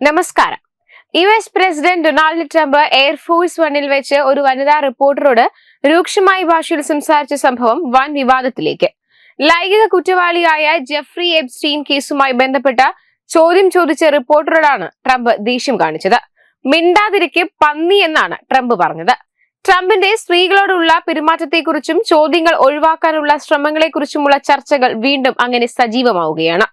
നമസ്കാരം. U S president Donald Trump Air Force വണ്ണിൽ വെച്ച് ഒരു വനിതാ റിപ്പോർട്ടറോട് രൂക്ഷമായ ഭാഷയിൽ സംസാരിച്ച സംഭവം വൻ വിവാദത്തിലേക്ക്. ലൈംഗിക കുറ്റവാളിയായ ജെഫ്രി എബ്സ്റ്റീൻ കേസുമായി ബന്ധപ്പെട്ട ചോദ്യം ചോദിച്ച റിപ്പോർട്ടറോടാണ് ട്രംപ് ദേഷ്യം കാണിച്ചത്. മിണ്ടാതിരിക്കെ പന്നി എന്നാണ് ട്രംപ് പറഞ്ഞത്. ട്രംപിന്റെ സ്ത്രീകളോടുള്ള പെരുമാറ്റത്തെക്കുറിച്ചും ചോദ്യങ്ങൾ ഒഴിവാക്കാനുള്ള ശ്രമങ്ങളെക്കുറിച്ചുമുള്ള ചർച്ചകൾ വീണ്ടും അങ്ങനെ സജീവമാവുകയാണ്.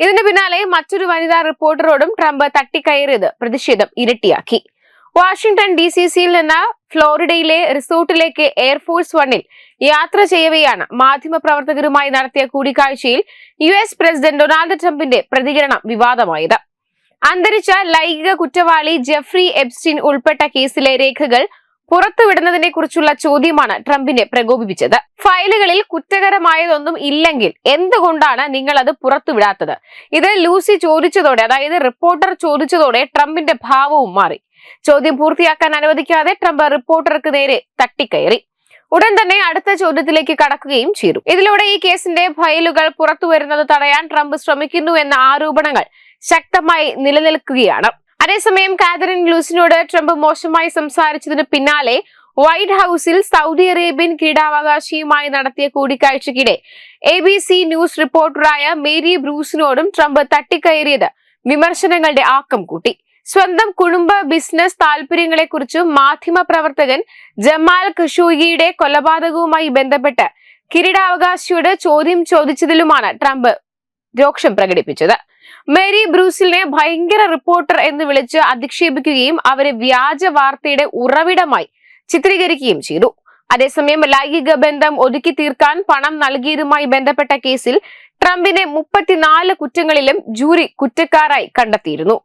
ഇതിന് പിന്നാലെ മറ്റൊരു വനിതാ റിപ്പോർട്ടറോടും ട്രംപ് തട്ടിക്കയറിയത് പ്രതിഷേധം ഇരട്ടിയാക്കി. വാഷിംഗ്ടൺ ഡി സി സിയിൽ നിന്ന് ഫ്ലോറിഡയിലെ റിസോർട്ടിലേക്ക് എയർഫോഴ്സ് വണ്ണിൽ യാത്ര ചെയ്യവെയാണ് മാധ്യമപ്രവർത്തകരുമായി നടത്തിയ കൂടിക്കാഴ്ചയിൽ യു എസ് പ്രസിഡന്റ് ഡൊണാൾഡ് ട്രംപിന്റെ പ്രതികരണം വിവാദമായത്. അന്തരിച്ച ലൈംഗിക കുറ്റവാളി ജെഫ്രി എബ്സ്റ്റിൻ ഉൾപ്പെട്ട കേസിലെ രേഖകൾ പുറത്തുവിടുന്നതിനെ കുറിച്ചുള്ള ചോദ്യമാണ് ട്രംപിനെ പ്രകോപിപ്പിച്ചത്. ഫയലുകളിൽ കുറ്റകരമായതൊന്നും ഇല്ലെങ്കിൽ എന്തുകൊണ്ടാണ് നിങ്ങൾ അത് പുറത്തുവിടാത്തത്? ഇത് ലൂസി ചോദിച്ചതോടെ അതായത് റിപ്പോർട്ടർ ചോദിച്ചതോടെ ട്രംപിന്റെ ഭാവവും മാറി. ചോദ്യം പൂർത്തിയാക്കാൻ അനുവദിക്കാതെ ട്രംപ് റിപ്പോർട്ടർക്ക് നേരെ തട്ടിക്കയറി. ഉടൻ തന്നെ അടുത്ത ചോദ്യത്തിലേക്ക് കടക്കുകയും ചെയ്തു. ഇതിലൂടെ ഈ കേസിന്റെ ഫയലുകൾ പുറത്തുവരുന്നത് തടയാൻ ട്രംപ് ശ്രമിക്കുന്നു എന്ന ആരോപണങ്ങൾ ശക്തമായി നിലനിൽക്കുകയാണ്. അതേസമയം കാതറിൻ ലൂസിനോട് ട്രംപ് മോശമായി സംസാരിച്ചതിന് പിന്നാലെ വൈറ്റ് ഹൌസിൽ സൗദി അറേബ്യൻ കീടാവകാശിയുമായി നടത്തിയ കൂടിക്കാഴ്ചയ്ക്കിടെ എ ബി സി ന്യൂസ് റിപ്പോർട്ടറായ മേരി ബ്രൂസിനോടും ട്രംപ് തട്ടിക്കയറിയത് വിമർശനങ്ങളുടെ ആക്കം കൂട്ടി. സ്വന്തം കുടുംബ ബിസിനസ് താല്പര്യങ്ങളെക്കുറിച്ചും മാധ്യമ പ്രവർത്തകൻ ജമാൽ ഖഷോഗിയുടെ കൊലപാതകവുമായി ബന്ധപ്പെട്ട് കിരീടാവകാശിയോട് ചോദ്യം ചോദിച്ചതിലുമാണ് ട്രംപ് രോക്ഷം പ്രകടിപ്പിച്ചത്. മേരി ബ്രൂസിലിനെ ഭയങ്കര റിപ്പോർട്ടർ എന്ന് വിളിച്ച് അധിക്ഷേപിക്കുകയും അവരെ വ്യാജ വാർത്തയുടെ ഉറവിടമായി ചിത്രീകരിക്കുകയും ചെയ്തു. അതേസമയം ലൈംഗിക ബന്ധം ഒതുക്കി തീർക്കാൻ പണം നൽകിയതുമായി ബന്ധപ്പെട്ട കേസിൽ ട്രംപിനെ മുപ്പത്തിനാല് കുറ്റങ്ങളിലും ജൂറി കുറ്റക്കാരായി കണ്ടെത്തിയിരുന്നു.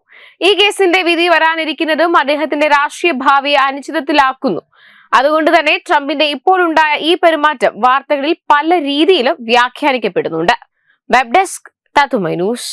ഈ കേസിന്റെ വിധി വരാനിരിക്കുന്നതും അദ്ദേഹത്തിന്റെ രാഷ്ട്രീയ ഭാവിയെ അനിശ്ചിതത്തിലാക്കുന്നു. അതുകൊണ്ട് തന്നെ ട്രംപിന്റെ ഇപ്പോഴുണ്ടായ ഈ പെരുമാറ്റം വാർത്തകളിൽ പല രീതിയിലും വ്യാഖ്യാനിക്കപ്പെടുന്നുണ്ട്. വെബ് ഡെസ്ക് തത്തുമൈ ന്യൂസ്.